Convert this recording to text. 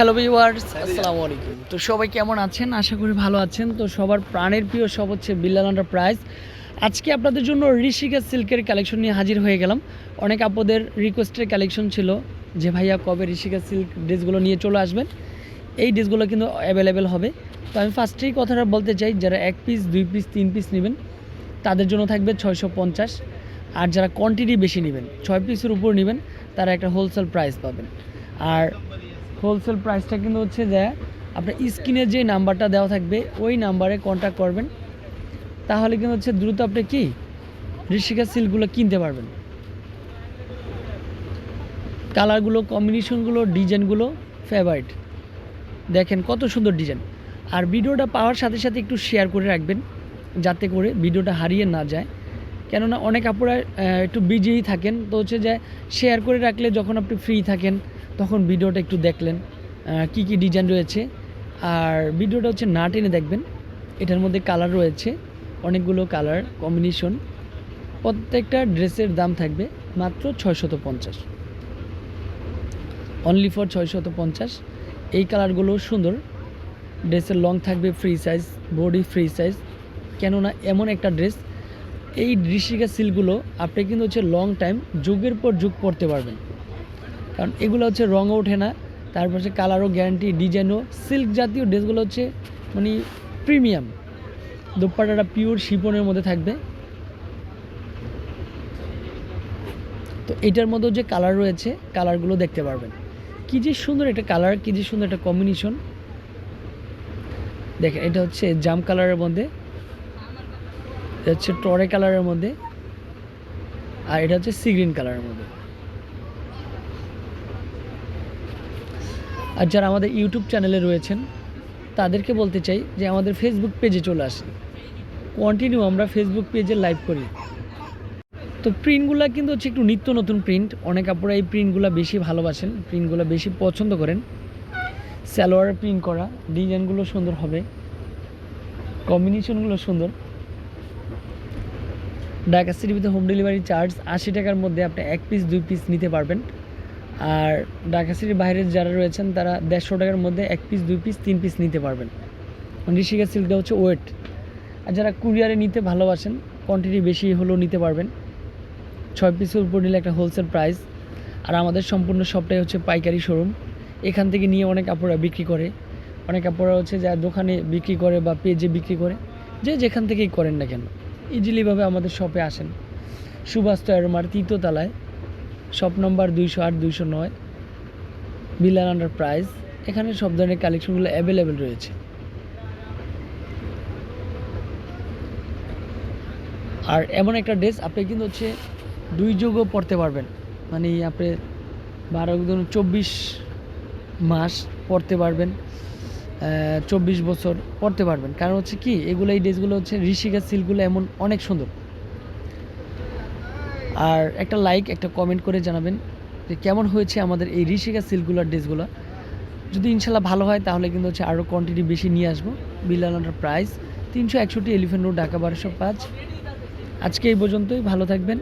Hello viewers আসসালামু আলাইকুম। তো সবাই কেমন আছেন? আশা করি ভালো আছেন। তো সবার প্রাণের প্রিয় সব হচ্ছে বিল্লাল প্রাইস আজকে আপনাদের জন্য ঋষিকা সিল্কের কালেকশন নিয়ে হাজির হয়ে গেলাম। অনেক আপদের রিকোয়েস্টের কালেকশন ছিল যে, ভাইয়া, কবে ঋষিকা সিল্ক ড্রেসগুলো নিয়ে চলে আসবেন? এই ড্রেসগুলো কিন্তু অ্যাভেলেবেল হবে। তো আমি ফার্স্টেই কথাটা বলতে চাই, যারা এক পিস দুই পিস তিন পিস নেবেন, তাদের জন্য থাকবে ছয়শো পঞ্চাশ। আর যারা কোয়ান্টিটি বেশি নেবেন, ছয় পিসের উপর নেবেন, তারা একটা হোলসেল প্রাইস পাবেন। আর হোলসেল প্রাইসটা কিন্তু হচ্ছে যে আপনার স্ক্রিনে যে নাম্বারটা দেওয়া থাকবে, ওই নাম্বারে কন্ট্যাক্ট করবেন। তাহলে কিন্তু হচ্ছে দ্রুত আপনি কি? ঋষিকা সিল্কগুলো কিনতে পারবেন। কালারগুলো কম্বিনেশনগুলো ডিজাইনগুলো ফেভারিট দেখেন কত সুন্দর ডিজাইন আর ভিডিওটা পাওয়ার সাথে সাথে একটু শেয়ার করে রাখবেন, যাতে করে ভিডিওটা হারিয়ে না যায়। কেননা অনেক আপুরা একটু বিজিই থাকেন, তো হচ্ছে যে শেয়ার করে রাখলে যখন আপনি ফ্রি থাকেন তখন ভিডিওটা একটু দেখলেন কি কি ডিজাইন রয়েছে। আর ভিডিওটা হচ্ছে না টেনে দেখবেন, এটার মধ্যে কালার রয়েছে, অনেকগুলো কালার কম্বিনেশন প্রত্যেকটা ড্রেসের দাম থাকবে মাত্র ছয়শত পঞ্চাশ। অনলি ফর ছয়শত পঞ্চাশ। এই কালারগুলো সুন্দর। ড্রেসের লং থাকবে free size body free size কেননা এমন একটা ড্রেস এই ঋষিকা সিলগুলো আপনি কিন্তু হচ্ছে লং টাইম যুগের পর যুগ পরতে পারবেন। কারণ এগুলো হচ্ছে রঙও ওঠে না। তারপর হচ্ছে কালারও গ্যারান্টি ডিজাইনও সিল্ক জাতীয় ড্রেসগুলো হচ্ছে মানে প্রিমিয়াম দোপাট্টাটা পিওর শিপনের মধ্যে থাকবে। তো এটার মধ্যেও যে কালার রয়েছে কালারগুলো দেখতে পারবেন। কি যে সুন্দর একটা কালার কি যে সুন্দর একটা কম্বিনেশন দেখেন, এটা হচ্ছে জাম কালারের মধ্যে। এটা হচ্ছে টরে কালারের মধ্যে। আর এটা হচ্ছে সি গ্রিন কালারের মধ্যে। আর যারা আমাদের ইউটিউব চ্যানেলে রয়েছেন, তাদেরকে বলতে চাই যে আমাদের ফেসবুক পেজে চলে আসেন। কন্টিনিউ আমরা ফেসবুক পেজে লাইভ করি। তো প্রিন্টগুলো কিন্তু হচ্ছে একটু নিত্য নতুন প্রিন্ট অনেক আপুরা এই প্রিন্টগুলো বেশি ভালোবাসেন প্রিন্টগুলো বেশি পছন্দ করেন। সালোয়ার প্রিন্ট করা, ডিজাইনগুলো সুন্দর হবে। কম্বিনেশনগুলো সুন্দর। ঢাকা সিটিভিতে হোম ডেলিভারি চার্জ আশি টাকার মধ্যে আপনি এক পিস দুই পিস নিতে পারবেন। আর ঢাকা সিটির বাইরে যারা রয়েছেন, তারা দেড়শো টাকার মধ্যে এক পিস দুই পিস তিন পিস নিতে পারবেন। ঋষিকা সিল্কটা হচ্ছে ওয়েট। আর যারা কুরিয়ারে নিতে ভালোবাসেন কোয়ান্টিটি বেশি হলেও নিতে পারবেন। ছয় পিসের উপর নিলে একটা হোলসেল প্রাইস আর আমাদের সম্পূর্ণ সবটাই হচ্ছে পাইকারি শোরুম এখান থেকে নিয়ে অনেক কাপড়রা বিক্রি করে। অনেক কাপড়রা হচ্ছে যা দোকানে বিক্রি করে বা পেজে বিক্রি করে। যে যেখান থেকেই করেন না কেন। ইজিলিভাবে আমাদের শপে আসেন। সুভাষ তৈরমার তৃতীয়তলায় শপ নম্বর দুইশো আট, দুইশো নয় বিলাল আন্ডার প্রাইস এখানে সব ধরনের কালেকশনগুলো অ্যাভেলেবেল রয়েছে। আর এমন একটা ড্রেস আপনি কিন্তু হচ্ছে দুই যুগও পড়তে পারবেন। মানে আপনি বারো, ধরুন চব্বিশ মাস পড়তে পারবেন চব্বিশ বছর পড়তে পারবেন। কারণ হচ্ছে কি, এগুলো, এই ড্রেসগুলো হচ্ছে ঋষিকা সিল্কগুলো এমন অনেক সুন্দর। আর একটা লাইক একটা কমেন্ট করে জানাবেন যে কেমন হয়েছে আমাদের এই ঋষিকা সিল্কগুলোর ড্রেসগুলো যদি ইনশাল্লাহ ভালো হয়, তাহলে কিন্তু হচ্ছে আরও কোয়ান্টিটি বেশি নিয়ে আসব। বিলালানার প্রাইস তিনশো একষট্টি এলিফেন্ট রোড ঢাকা বারোশো পাঁচ আজকে এই পর্যন্তই, ভালো থাকবেন।